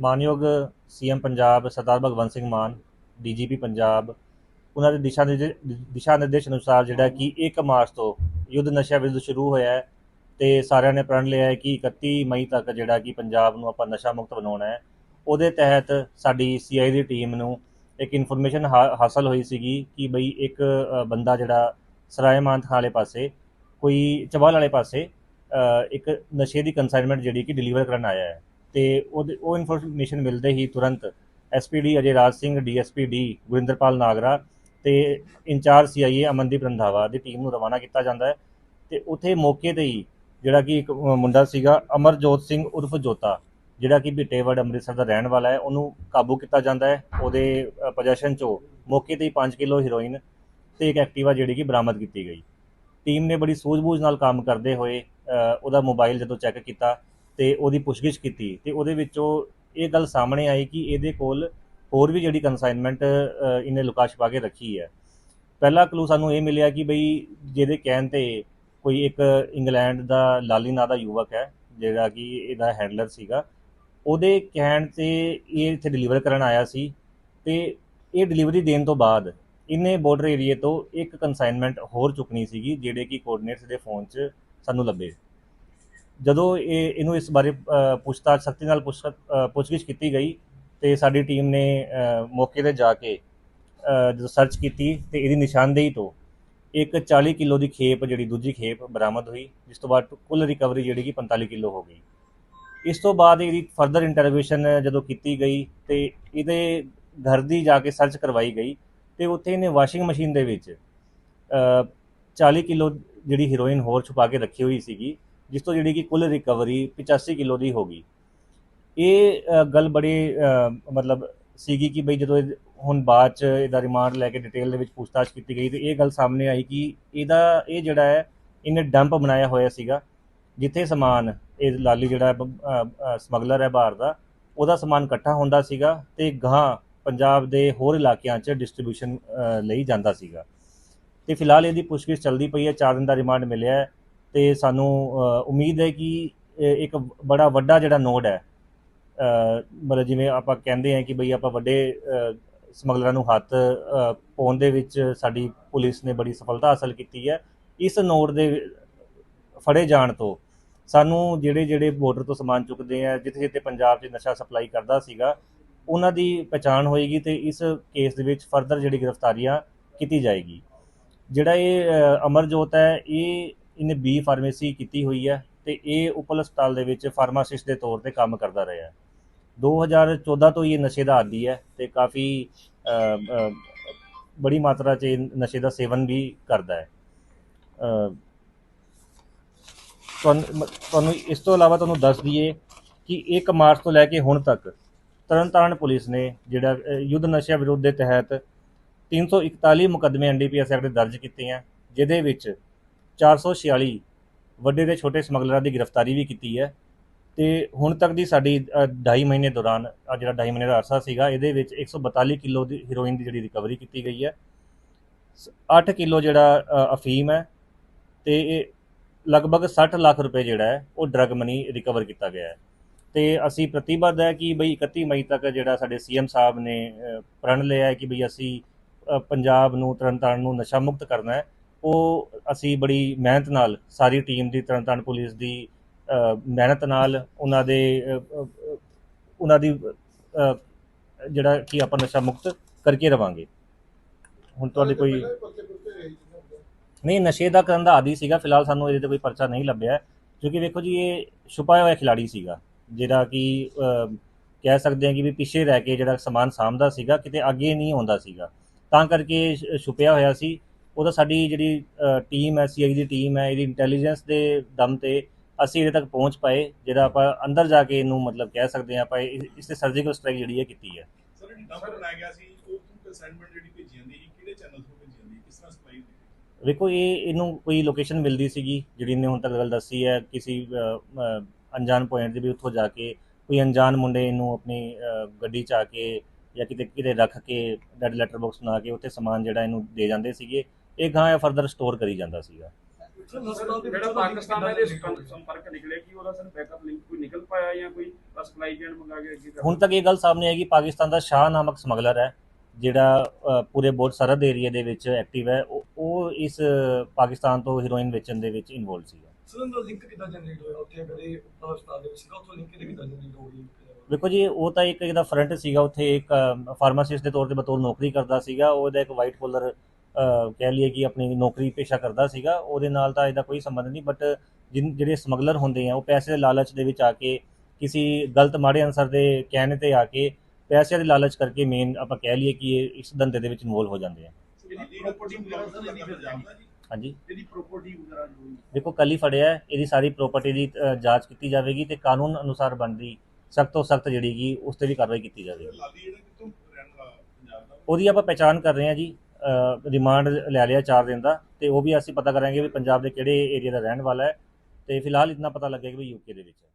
ਮਾਨਯੋਗ CM Punjab Sardar Bhagwant Singh Mann, DGP Punjab, ਉਹਨਾਂ ਦੇ ਦਿਸ਼ਾ ਨਿਰਦੇ- ਦਿਸ਼ਾ ਨਿਰਦੇਸ਼ ਅਨੁਸਾਰ ਜਿਹੜਾ ਕਿ 1 ਮਾਰਚ ਤੋਂ ਯੁੱਧ ਨਸ਼ਾ ਵਿਰੁੱਧ ਸ਼ੁਰੂ ਹੋਇਆ ਹੈ ਤੇ ਸਾਰਿਆਂ ਨੇ ਪ੍ਰਣ ਲਿਆ ਹੈ ਕਿ 31 ਮਈ ਤੱਕ ਜਿਹੜਾ ਕਿ ਪੰਜਾਬ ਨੂੰ ਆਪਾਂ ਨਸ਼ਾ ਮੁਕਤ ਬਣਾਉਣਾ ਹੈ। ਉਹਦੇ ਤਹਿਤ ਸਾਡੀ ਸੀਆਈ ਦੀ ਟੀਮ ਨੂੰ ਇੱਕ ਇਨਫੋਰਮੇਸ਼ਨ ਹਾਸਲ ਹੋਈ ਸੀਗੀ ਕਿ ਬਈ ਇੱਕ ਬੰਦਾ ਜਿਹੜਾ ਸਰਾਏ ਮਾਨਥ ਵਾਲੇ ਪਾਸੇ, ਕੋਈ ਚਵਾਲ ਵਾਲੇ ਪਾਸੇ ਇੱਕ ਨਸ਼ੇ ਦੀ ਕੰਸਾਈਨਮੈਂਟ ਜਿਹੜੀ ਕਿ ਡਿਲੀਵਰ ਕਰਨ ਆਇਆ ਹੈ। ਤੇ ਉਹਦੇ- ਉਹ ਇਨਫੋਰਮੇਸ਼ਨ ਮਿਲਦੇ ਹੀ ਤੁਰੰਤ SPD Ajay Raj Singh DSP D Gurinderpal Nagra ਤੇ ਇੰਚਾਰਜ ਸੀਆਈਏ ਅਮਨਦੀਪ ਰੰਧਾਵਾ ਦੀ ਟੀਮ ਨੂੰ ਰਵਾਨਾ ਕੀਤਾ ਜਾਂਦਾ ਹੈ। ਤੇ ਉੱਥੇ ਮੌਕੇ ਤੇ ਹੀ ਜਿਹੜਾ ਕਿ ਇੱਕ ਮੁੰਡਾ ਸੀਗਾ ਅਮਰਜੋਤ ਸਿੰਘ ਉਰਫ ਜੋਤਾ, ਜਿਹੜਾ ਕਿ ਬਿਟੇਵੜ ਅੰਮ੍ਰਿਤਸਰ ਦਾ ਰਹਿਣ ਵਾਲਾ ਹੈ, ਉਹਨੂੰ ਕਾਬੂ ਕੀਤਾ ਜਾਂਦਾ ਹੈ। ਉਹਦੇ ਪੋਜੈਸ਼ਨ ਚੋਂ ਮੌਕੇ ਤੇ ਹੀ 5 ਕਿਲੋ ਹੀਰੋਇਨ ਤੇ ਇੱਕ ਐਕਟਿਵਾ ਜਿਹੜੀ ਕਿ ਬਰਾਮਦ ਕੀਤੀ ਗਈ। ਟੀਮ ਨੇ ਬੜੀ ਸੂਝ-ਬੂਝ ਨਾਲ ਕੰਮ ਕਰਦੇ ਹੋਏ ਉਹਦਾ ਮੋਬਾਈਲ ਜਦੋਂ ਚੈੱਕ ਕੀਤਾ ਤੇ ਉਹਦੀ ਪੁੱਛਗਿੱਛ ਕੀਤੀ ਤੇ ਉਹਦੇ ਵਿੱਚੋਂ ਇਹ ਗੱਲ ਸਾਹਮਣੇ ਆਈ ਕਿ ਇਹਦੇ ਕੋਲ ਹੋਰ ਵੀ ਜਿਹੜੀ ਕੰਸਾਈਨਮੈਂਟ ਇਹਨੇ ਲੁਕਾ ਛਪਾ ਕੇ ਰੱਖੀ ਹੈ। ਪਹਿਲਾ ਕਲੂ ਸਾਨੂੰ ਇਹ ਮਿਲਿਆ ਕਿ ਬਈ ਜਿਹਦੇ ਕਹਿਣ ਤੇ ਕੋਈ ਇੱਕ ਇੰਗਲੈਂਡ ਦਾ ਲਾਲੀ ਨਾਂ ਦਾ ਯੁਵਕ ਹੈ, ਜਿਹੜਾ ਕਿ ਇਹਦਾ ਹੈਂਡਲਰ ਸੀਗਾ, ਉਹਦੇ ਕਹਿਣ ਤੇ ਇਹ ਇੱਥੇ ਡਿਲੀਵਰ ਕਰਨ ਆਇਆ ਸੀ ਤੇ ਇਹ ਡਿਲੀਵਰੀ ਦੇਣ ਤੋਂ ਬਾਅਦ ਇਹਨੇ ਬਾਰਡਰ ਏਰੀਏ ਤੋਂ ਇੱਕ ਕੰਸਾਈਨਮੈਂਟ ਹੋਰ ਚੁੱਕਣੀ ਸੀਗੀ, ਜਿਹੜੇ ਕਿ ਕੋਆਰਡੀਨੇਟਸ ਦੇ ਫੋਨ 'ਚ ਸਾਨੂੰ ਲੱਭੇ। ਜਦੋਂ ਇਹ ਇਹਨੂੰ ਇਸ ਬਾਰੇ ਪੁੱਛਤਾਛ ਸਖਤੀ ਨਾਲ ਪੁੱਛ ਪੁੱਛਗਿੱਛ ਕੀਤੀ ਗਈ ਤੇ ਸਾਡੀ ਟੀਮ ਨੇ ਮੌਕੇ ਤੇ ਜਾ ਕੇ ਜਦੋਂ ਸਰਚ ਕੀਤੀ ਤੇ ਇਹਦੀ ਨਿਸ਼ਾਨਦੇਹੀ ਤੋਂ ਇੱਕ 40 ਕਿਲੋ ਦੀ ਖੇਪ ਜਿਹੜੀ ਦੂਜੀ ਖੇਪ ਬਰਾਮਦ ਹੋਈ ਜਿਸ ਤੋਂ ਬਾਅਦ ਕੁੱਲ ਰਿਕਵਰੀ ਜਿਹੜੀ ਕਿ 45 ਕਿਲੋ ਹੋ ਗਈ। ਇਸ ਤੋਂ ਬਾਅਦ ਇਹਦੀ ਫਰਦਰ ਇੰਟਰੋਗੇਸ਼ਨ ਜਦੋਂ ਕੀਤੀ ਗਈ ਤੇ ਇਹਦੇ ਘਰ ਦੀ ਜਾ ਕੇ ਸਰਚ ਕਰਵਾਈ ਗਈ ਤੇ ਉੱਥੇ ਇਹਨੇ ਵਾਸ਼ਿੰਗ ਮਸ਼ੀਨ ਦੇ ਵਿੱਚ ਅ, 40 ਕਿਲੋ ਜਿਹੜੀ ਹੀਰੋਇਨ ਹੋਰ ਛੁਪਾ ਕੇ ਰੱਖੀ ਹੋਈ ਸੀਗੀ। ਜਿਸ ਤੋਂ ਜਿਹੜੀ ਕਿ ਕੁੱਲ ਰਿਕਵਰੀ 85 ਕਿਲੋ ਦੀ ਹੋ ਗਈ। ਇਹ ਗੱਲ ਬੜੀ ਮਤਲਬ ਸੀਗੀ ਕਿ ਬਈ ਜਦੋਂ ਇਹ ਹੁਣ ਬਾਅਦ ਚ ਇਹਦਾ ਰਿਮਾਂਡ ਲੈ ਕੇ ਡਿਟੇਲ ਦੇ ਵਿੱਚ ਪੁੱਛਤਾਛ ਕੀਤੀ ਗਈ ਤੇ ਇਹ ਗੱਲ ਸਾਹਮਣੇ ਆਈ ਕਿ ਇਹਦਾ, ਇਹ ਜਿਹੜਾ ਹੈ, ਇਹਨੇ ਡੰਪ ਬਣਾਇਆ ਹੋਇਆ ਸੀਗਾ, ਜਿੱਥੇ ਸਮਾਨ, ਇਹ ਲਾਲੀ ਜਿਹੜਾ ਸਮਗਲਰ ਹੈ ਬਾਹਰ ਦਾ, ਉਹਦਾ ਸਮਾਨ ਇਕੱਠਾ ਹੁੰਦਾ ਸੀਗਾ ਤੇ ਗਾਂ ਪੰਜਾਬ ਦੇ ਹੋਰ ਇਲਾਕਿਆਂ 'ਚ ਡਿਸਟ੍ਰੀਬਿਊਸ਼ਨ ਲਈ ਜਾਂਦਾ ਸੀਗਾ। ਤੇ ਫਿਲਹਾਲ ਇਹਦੀ ਪੁੱਛਗਿੱਛ ਚੱਲਦੀ ਪਈ ਹੈ 4 ਦਿਨ ਦਾ ਰਿਮਾਂਡ ਮਿਲਿਆ ਹੈ। ਤੇ ਸਾਨੂੰ ਉਮੀਦ ਹੈ ਕਿ ਇੱਕ ਬੜਾ ਵੱਡਾ ਜਿਹੜਾ ਨੋਡ ਹੈ ਮਤਲਬ ਜਿਵੇਂ ਆਪਾਂ ਕਹਿੰਦੇ ਹਾਂ ਕਿ ਬਈ ਆਪਾਂ ਵੱਡੇ ਸਮਗਲਰਾਂ ਨੂੰ ਹੱਥ ਪਾਉਣ ਦੇ ਵਿੱਚ ਸਾਡੀ ਪੁਲਿਸ ਨੇ ਬੜੀ ਸਫਲਤਾ ਹਾਸਲ ਕੀਤੀ ਹੈ। ਇਸ ਨੋਡ ਦੇ ਫੜੇ ਜਾਣ ਤੋਂ ਸਾਨੂੰ ਜਿਹੜੇ ਜਿਹੜੇ ਬਾਰਡਰ ਤੋਂ ਸਮਾਨ ਚੁੱਕਦੇ ਆ, ਜਿੱਥੇ ਜਿੱਥੇ ਪੰਜਾਬ 'ਚ ਨਸ਼ਾ ਸਪਲਾਈ ਕਰਦਾ ਸੀਗਾ, ਉਹਨਾਂ ਦੀ ਪਛਾਣ ਹੋਏਗੀ ਤੇ ਇਸ ਕੇਸ ਦੇ ਵਿੱਚ ਫਰਦਰ ਜਿਹੜੀ ਗ੍ਰਿਫਤਾਰੀਆਂ ਕੀਤੀ ਜਾਏਗੀ। ਜਿਹੜਾ ਇਹ ਅਮਰਜੋਤ ਹੈ, ਇਹ ਇਹਨੇ ਬੀ ਫਾਰਮੇਸੀ ਕੀਤੀ ਹੋਈ ਹੈ ਤੇ ਇਹ ਉਪਲ ਹਸਪਤਾਲ ਦੇ ਵਿੱਚ ਫਾਰਮਾਸਿਸਟ ਦੇ ਤੌਰ ਤੇ ਕੰਮ ਕਰਦਾ ਰਿਹਾ। ਹੈ 2014 ਤੋਂ ਹੀ ਇਹ ਨਸ਼ੇ ਦਾ ਆਦੀ ਹੈ ਤੇ ਕਾਫੀ ਬੜੀ ਮਾਤਰਾ 'ਚ ਇਹ ਨਸ਼ੇ ਦਾ ਸੇਵਨ ਵੀ ਕਰਦਾ ਹੈ। ਤੁਹਾਨੂੰ ਇਸ ਤੋਂ ਇਲਾਵਾ ਤੁਹਾਨੂੰ ਦੱਸ ਦਈਏ ਕਿ 1 ਮਾਰਚ ਤੋਂ ਲੈ ਕੇ ਹੁਣ ਤੱਕ ਤਰਨਤਾਰਨ ਪੁਲਿਸ ਨੇ ਜਿਹੜਾ ਯੁੱਧ ਨਸ਼ਾ ਵਿਰੋਧ ਦੇ ਤਹਿਤ 341 ਮੁਕੱਦਮੇ ਐਨਡੀਪੀਐਸ ਐਕਟ ਦਰਜ ਕੀਤੇ ਆ ਜਿਹਦੇ ਵਿੱਚ 446 ਵੱਡੇ ਤੇ ਛੋਟੇ ਸਮਗਲਰਾਂ ਦੀ ਗ੍ਰਿਫਤਾਰੀ ਵੀ ਕੀਤੀ ਹੈ ਤੇ ਹੁਣ ਤੱਕ ਦੀ ਸਾਡੀ 2.5 ਮਹੀਨੇ ਦੌਰਾਨ ਆਹ ਜਿਹੜਾ 2.5 ਮਹੀਨੇ ਦਾ ਅਰਸਾ ਸੀਗਾ, ਇਹਦੇ ਵਿੱਚ 142 ਕਿਲੋ ਦੀ ਹੀਰੋਇਨ ਦੀ ਜਿਹੜੀ ਰਿਕਵਰੀ ਕੀਤੀ ਗਈ ਹੈ। 8 ਕਿਲੋ ਜਿਹੜਾ ਅਫੀਮ ਹੈ ਤੇ ਇਹ ਲਗਭਗ 60 ਲੱਖ ਰੁਪਏ ਜਿਹੜਾ ਹੈ, ਉਹ ਡਰਗ ਮਨੀ ਰਿਕਵਰ ਕੀਤਾ ਗਿਆ ਹੈ। ਤੇ ਅਸੀਂ ਪ੍ਰਤੀਬੱਧ ਹੈ ਕਿ ਬਈ 31 ਮਈ ਤੱਕ ਜਿਹੜਾ ਸਾਡੇ ਸੀਐਮ ਸਾਹਿਬ ਨੇ ਪ੍ਰਣ ਲਿਆ ਹੈ ਕਿ ਬਈ ਅਸੀਂ ਪੰਜਾਬ ਨੂੰ ਤਰਨਤਾਰਨ ਨੂੰ ਨਸ਼ਾ ਮੁਕਤ ਕਰਨਾ ਹੈ। ਉਹ ਅਸੀਂ ਬੜੀ ਮਿਹਨਤ ਨਾਲ ਸਾਰੀ ਟੀਮ ਦੀ ਤਰਨਤਾਰਨ ਪੁਲਿਸ ਦੀ ਮਿਹਨਤ ਨਾਲ ਉਹਨਾਂ ਦੇ ਉਹਨਾਂ ਦੀ ਜਿਹੜਾ ਕਿ ਆਪਾਂ ਨਸ਼ਾ ਮੁਕਤ ਕਰਕੇ ਰਵਾਂਗੇ। ਹੁਣ ਤੁਹਾਡੇ ਕੋਈ ਨਹੀਂ ਨਸ਼ੇ ਦਾ ਕਰਨ ਦਾ ਆਦੀ ਸੀਗਾ ਫਿਲਹਾਲ ਸਾਨੂੰ ਇਹਦੇ ਤੇ ਕੋਈ ਪਰਚਾ ਨਹੀਂ ਲੱਭਿਆ। ਕਿਉਂਕਿ ਵੇਖੋ ਜੀ ਇਹ ਛੁਪਾਇਆ ਹੋਇਆ ਖਿਲਾੜੀ ਸੀਗਾ ਜਿਹੜਾ ਕਿ ਕਹਿ ਸਕਦੇ ਹਾਂ ਕਿ ਵੀ ਪਿੱਛੇ ਰਹਿ ਕੇ ਜਿਹੜਾ ਸਮਾਨ ਸਾਂਭਦਾ ਸੀਗਾ ਕਿਤੇ ਅੱਗੇ ਨਹੀਂ ਆਉਂਦਾ ਸੀਗਾ। ਤਾਂ ਕਰਕੇ ਛੁਪਿਆ ਹੋਇਆ ਸੀ। ਉਹਦਾ ਸਾਡੀ ਜਿਹੜੀ ਟੀਮ ਹੈ ਸੀਆਈ ਦੀ ਟੀਮ ਹੈ ਇਹਦੀ ਇੰਟੈਲੀਜੈਂਸ ਦੇ ਦਮ ਤੇ ਅਸੀਂ ਇਹਦੇ ਤੱਕ ਪਹੁੰਚ ਪਾਏ ਜਿਹੜਾ ਆਪਾਂ ਅੰਦਰ ਜਾ ਕੇ ਇਹਨੂੰ ਮਤਲਬ ਕਹਿ ਸਕਦੇ ਹਾਂ ਆਪਾਂ ਇਸ ਤੇ ਸਰਜੀਕਲ ਸਟ੍ਰਾਈਕ ਜਿਹੜੀ ਹੈ ਕੀਤੀ ਹੈ ਸਰ ਜਿਹੜੀ ਨੰਬਰ ਬਣਾਇਆ ਗਿਆ ਸੀ ਉਹ ਤੋਂ ਅਸਾਈਨਮੈਂਟ ਜਿਹੜੀ ਭੇਜੀ ਜਾਂਦੀ ਸੀ ਕਿਹੜੇ ਚੈਨਲ ਤੋਂ ਭੇਜੀ ਜਾਂਦੀ ਕਿਸ ਤਰ੍ਹਾਂ ਸਪਲਾਈ ਹੁੰਦੀ ਸੀ? ਵੇਖੋ ਇਹ ਇਹਨੂੰ ਕੋਈ ਲੋਕੇਸ਼ਨ ਮਿਲਦੀ ਸੀਗੀ ਜਿਹੜੀ ਇਹਨੇ ਹੁਣ ਤੱਕ ਗੱਲ ਦੱਸੀ ਹੈ ਕਿਸੇ ਅਣਜਾਣ ਪੁਆਇੰਟ ਦੇ ਵੀ ਉੱਥੋਂ ਜਾ ਕੇ ਕੋਈ ਅਣਜਾਣ ਮੁੰਡੇ ਇਹਨੂੰ ਆਪਣੀ ਗੱਡੀ 'ਚ ਆ ਕੇ ਜਾਂ ਕਿਤੇ ਕਿਤੇ ਰੱਖ ਕੇ ਡੈਡ ਲੈਟਰ ਬਾਕਸ ਬਣਾ ਕੇ ਉੱਥੇ ਸਮਾਨ ਜਿਹੜਾ ਇਹਨੂੰ ਦੇ ਜਾਂਦੇ ਸੀਗੇ ਇਹ ਗਾਂ ਫਰਦਰ ਸਟੋਰ ਕਰੀ ਜਾਂਦਾ ਸੀਗਾ। ਜਿਹੜਾ ਪਾਕਿਸਤਾਨ ਨਾਲ ਇਹਦੇ ਸੰਪਰਕ- ਸੰਪਰਕ ਨਿਕਲੇ ਕਿ ਉਹਦਾ ਸਰ ਬੈਕਅਪ ਲਿੰਕ ਕੋਈ ਨਿਕਲ ਪਾਇਆ ਜਾਂ ਕੋਈ ਸਪਲਾਈ ਚੇਨ ਮੰਗਾ ਕੇ ਅੱਗੇ ਹੁਣ ਤੱਕ ਇਹ ਗੱਲ ਸਾਹਮਣੇ ਆਈ ਕਿ ਪਾਕਿਸਤਾਨ ਦਾ ਸ਼ਾਹ ਨਾਮਕ ਸਮਗਲਰ ਹੈ ਜਿਹੜਾ ਪੂਰੇ ਬਹੁਤ ਸਰਹੱਦ ਏਰੀਆ ਦੇ ਵਿੱਚ ਐਕਟਿਵ ਹੈ ਉਹ- ਇਸ ਪਾਕਿਸਤਾਨ ਤੋਂ ਹੀਰੋਇਨ ਵੇਚਣ ਦੇ ਵਿੱਚ ਇਨਵੋਲਡ ਸੀਗਾ। ਸਰ ਦਾ ਲਿੰਕ ਕਿੱਦਾਂ ਜਨਰੇਟ ਹੋਇਆ? ਉੱਥੇ ਅਗਰ ਇਹ ਪਾਕਿਸਤਾਨ ਦੇ ਵਿੱਚ ਸੀਗਾ ਉੱਥੋਂ ਲਿੰਕ ਕਿੱਦਾਂ ਜਨਰੇਟ ਹੋ ਗਈ? ਵੇਖੋ ਜੀ ਉਹ ਤਾਂ ਇੱਕ ਇਹਦਾ ਫਰੰਟ ਸੀਗਾ ਉੱਥੇ ਇੱਕ ਫਾਰਮਾਸਿਸਟ ਦੇ ਤੌਰ ਤੇ ਬਤੌਰ ਨੌਕਰੀ ਕਰਦਾ ਸੀਗਾ ਉਹਦਾ ਇੱਕ ਵਾਈਟ ਕੋਲਰ ਕਹਿ ਲਈਏ ਕਿ ਆਪਣੀ ਨੌਕਰੀ ਪੇਸ਼ਾ ਕਰਦਾ ਸੀਗਾ, ਉਹਦੇ ਨਾਲ ਤਾਂ ਇਹਦਾ ਕੋਈ ਸੰਬੰਧ ਨਹੀਂ ਬਟ ਜਿਨ, ਜਿਹੜੇ ਸਮਗਲਰ ਹੁੰਦੇ ਆ, ਉਹ ਪੈਸੇ ਦੇ ਲਾਲਚ ਦੇ ਵਿੱਚ ਆ ਕੇ ਕਿਸੇ ਗਲਤ ਮਾੜੇ ਅਨਸਰ ਦੇ ਕਹਿਣੇ ਤੇ ਆ ਕੇ ਪੈਸੇ ਦੇ ਲਾਲਚ ਕਰਕੇ ਮੇਨ ਆਪਾਂ ਕਹਿ ਲਈਏ ਕਿ ਇਹ ਇਸ ਧੰਦੇ ਦੇ ਵਿੱਚ ਇਨਵੋਲ ਹੋ ਜਾਂਦੇ ਆ। ਹਾਂਜੀ। ਇਹਦੀ ਪ੍ਰਾਪਰਟੀ ਵਗੈਰਾ ਜੋ ਦੇਖੋ ਕੱਲ ਹੀ ਫੜਿਆ, ਇਹਦੀ ਸਾਰੀ ਪ੍ਰਾਪਰਟੀ ਦੀ ਜਾਂਚ ਕੀਤੀ ਜਾਵੇਗੀ ਤੇ ਕਾਨੂੰਨ ਅਨੁਸਾਰ ਬਣਦੀ, ਸਖਤ ਤੋਂ ਸਖਤ ਜਿਹੜੀ ਗੀ ਉਸ ਤੇ ਵੀ ਕਾਰਵਾਈ ਕੀਤੀ ਜਾਵੇਗੀ। ਉਹਦੀ ਆਪਾਂ ਪਹਿਚਾਣ ਕਰ ਰਹੇ ਹਾਂ ਜੀ। ਰਿਮਾਂਡ ਲੈ ਲਿਆ 4 ਦਿਨ ਦਾ ਤੇ ਉਹ ਵੀ ਅਸੀਂ ਪਤਾ ਕਰਾਂਗੇ ਵੀ ਪੰਜਾਬ ਦੇ ਕਿਹੜੇ ਏਰੀਆ ਦਾ ਰਹਿਣ ਵਾਲਾ ਹੈ ਤੇ ਫਿਲਹਾਲ ਇਤਨਾ ਪਤਾ ਲੱਗਿਆ ਕਿ ਵੀ ਯੂਕੇ ਦੇ ਵਿੱਚ ਹੈ।